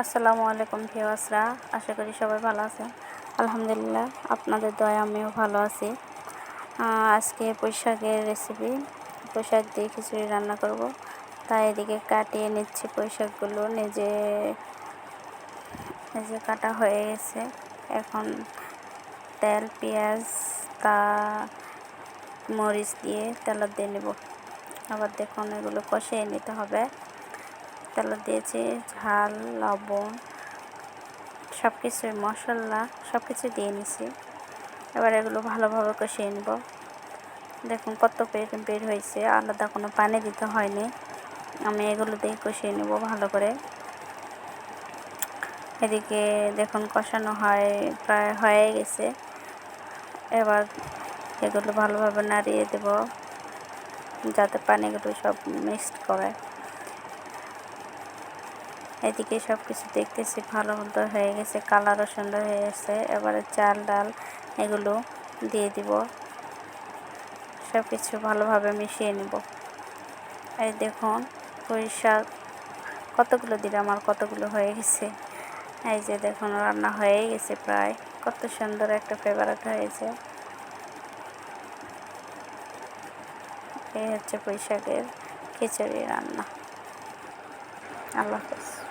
আসসালামু আলাইকুম ভিওয়াসরা আশা করি সবাই ভালো আছেন। আলহামদুলিল্লাহ, আপনাদের দয়া আমিও ভালো আছি। আজকে পুঁইশাকের রেসিপি পুঁইশাক দিয়ে খিচুড়ি রান্না করব। তাই এদিকে কাটিয়ে নিচ্ছি পুঁইশাকগুলো নিজে নিজে কাটা হয়ে গেছে। এখন তেল, পেঁয়াজ তা মরিচ দিয়ে তেল দিয়ে নেব। আবার দেখুন এগুলো কষিয়ে নিতে হবে। তেল দিয়েছি, ঝাল, লবণ সব কিছুই মশলা সব কিছু দিয়ে নিছি। এবার এগুলো ভালোভাবে কষিয়ে নেব। দেখুন কত বের বের হয়েছে, আলাদা কোনো পানি দিতে হয়নি। আমি এগুলো দিয়ে কষিয়ে নেব ভালো করে। এদিকে দেখুন কষানো হয়, প্রায় হয়ে গেছে। এবার এগুলো ভালোভাবে নাড়িয়ে দেব, যাতে পানিগুলো সব মিক্সড করে। এদিকে সব কিছু দেখতেছি, ভালো মতো হয়ে গেছে, কালারও সুন্দর হয়ে গেছে। এবারে চাল, ডাল এগুলো দিয়ে দিব। সব কিছু ভালোভাবে মিশিয়ে নেব। এই দেখুন, পুঁই শাক, কতগুলো দিলে আমার কতগুলো হয়ে গেছে। এই যে দেখুন, রান্না হয়ে গেছে প্রায়। কত সুন্দর একটা ফেভারেট হয়েছে। এই হচ্ছে পুঁই শাকের খিচুড়ি রান্না। আল্লাহ হাফেজ।